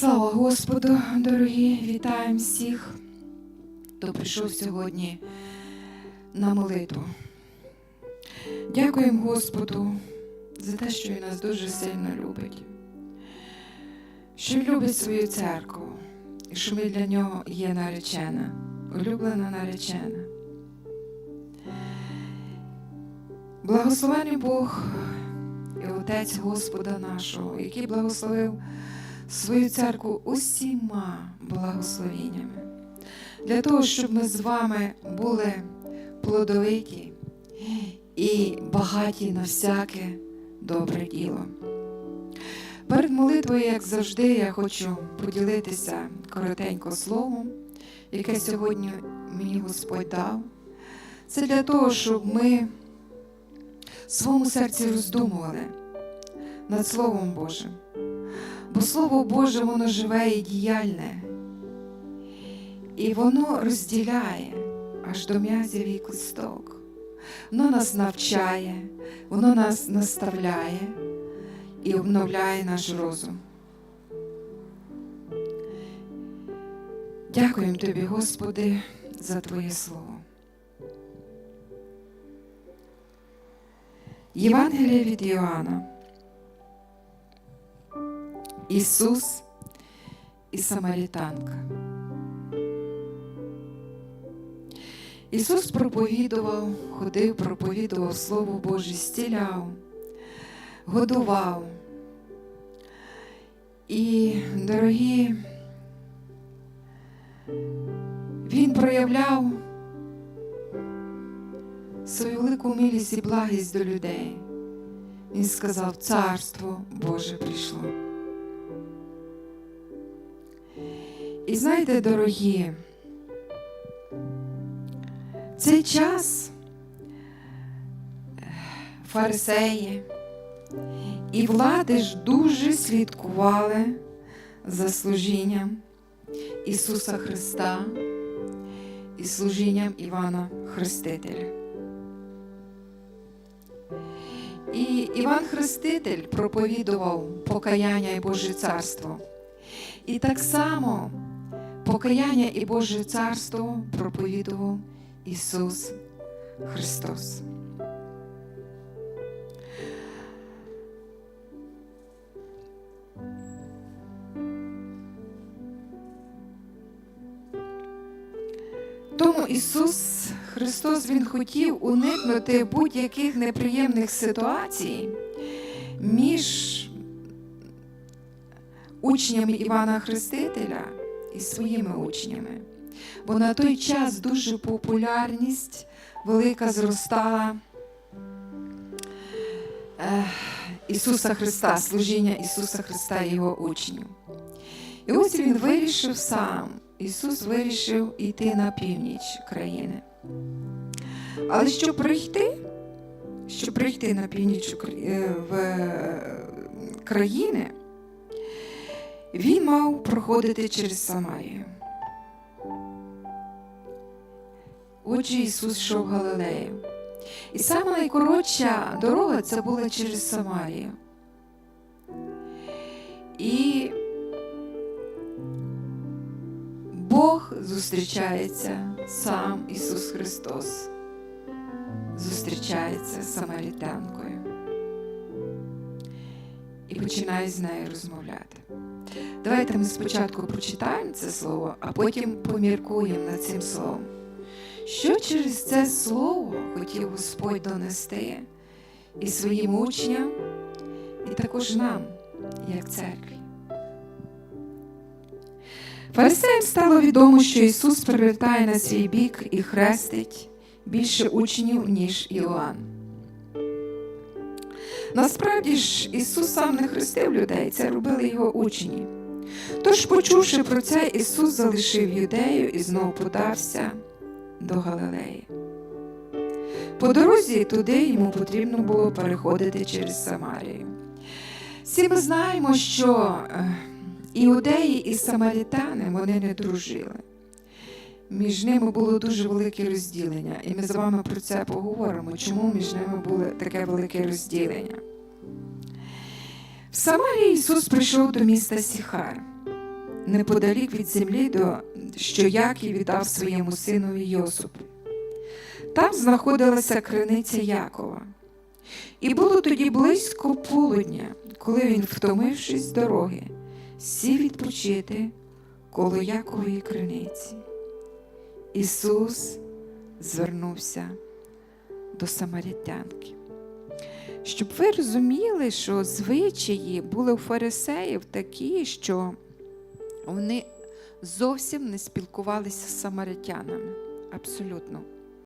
Слава Господу, дорогі, вітаємо всіх, хто прийшов сьогодні на молитву. Дякуємо Господу за те, що Він нас дуже сильно любить, що Він любить свою церкву, і що ми для нього є наречена, улюблена наречена. Благословений Бог і Отець Господа нашого, який благословив свою церкву усіма благословеннями, для того, щоб ми з вами були плодовиті і багаті на всяке добре діло. Перед молитвою, як завжди, я хочу поділитися коротенько словом, яке сьогодні мені Господь дав. Це для того, щоб ми в своєму серці роздумували над Словом Божим. Бо Слово Боже, воно живе і діяльне, і воно розділяє аж до м'язів і косток. Воно нас навчає, воно нас наставляє і обновляє наш розум. Дякуємо Тобі, Господи, за Твоє Слово. Євангеліє від Іоанна. Ісус і Самарітанка. Ісус проповідував, ходив, проповідував Слово Боже, стіляв, годував. І, дорогі, Він проявляв свою велику милість і благість до людей. Він сказав, Царство Боже прийшло. І знаєте, дорогі, цей час фарисеї і влади ж дуже слідкували за служінням Ісуса Христа і служінням Івана Хрестителя. І Іван Хреститель проповідував покаяння і Боже Царство. І так само покаяння і Боже Царство проповідував Ісус Христос. Тому Ісус Христос Він хотів уникнути будь-яких неприємних ситуацій між учнями Івана Хрестителя і своїми учнями. Бо на той час дуже популярність велика зростала е, Ісуса Христа, служіння Ісуса Христа і Його учнів. І ось він вирішив сам. Ісус вирішив йти на північ країни. Але щоб прийти, щоб прийти на північ е, в країни, він мав проходити через Самарію. Отже, Ісус йшов Галилею. І сама найкоротша дорога це була через Самарію. І Бог зустрічається сам Ісус Христос, зустрічається з самарітянкою і починає з нею розмовляти. Давайте ми спочатку прочитаємо це слово, а потім поміркуємо над цим словом. Що через це слово хотів Господь донести і своїм учням, і також нам, як церкві? Фарисеям стало відомо, що Ісус привертає на свій бік і хрестить більше учнів, ніж Іоанн. Насправді ж, Ісус сам не хрестив людей, це робили його учні. Тож, почувши про це, Ісус залишив юдею і знову подався до Галилеї. По дорозі туди йому потрібно було переходити через Самарію. Всі ми знаємо, що іудеї і самарітани вони не дружили. Між ними було дуже велике розділення, і ми з вами про це поговоримо, чому між ними було таке велике розділення. В Самарії Ісус прийшов до міста Сіхар. неподалік від землі, до, що Яків віддав своєму синові Йосипу. Там знаходилася криниця Якова. І було тоді близько полудня, коли він, втомившись з дороги, сів відпочити коло Якової криниці. Ісус звернувся до самарітянки. Щоб ви розуміли, що звичаї були у фарисеїв такі, що вони зовсім не спілкувалися з самаритянами. Абсолютно.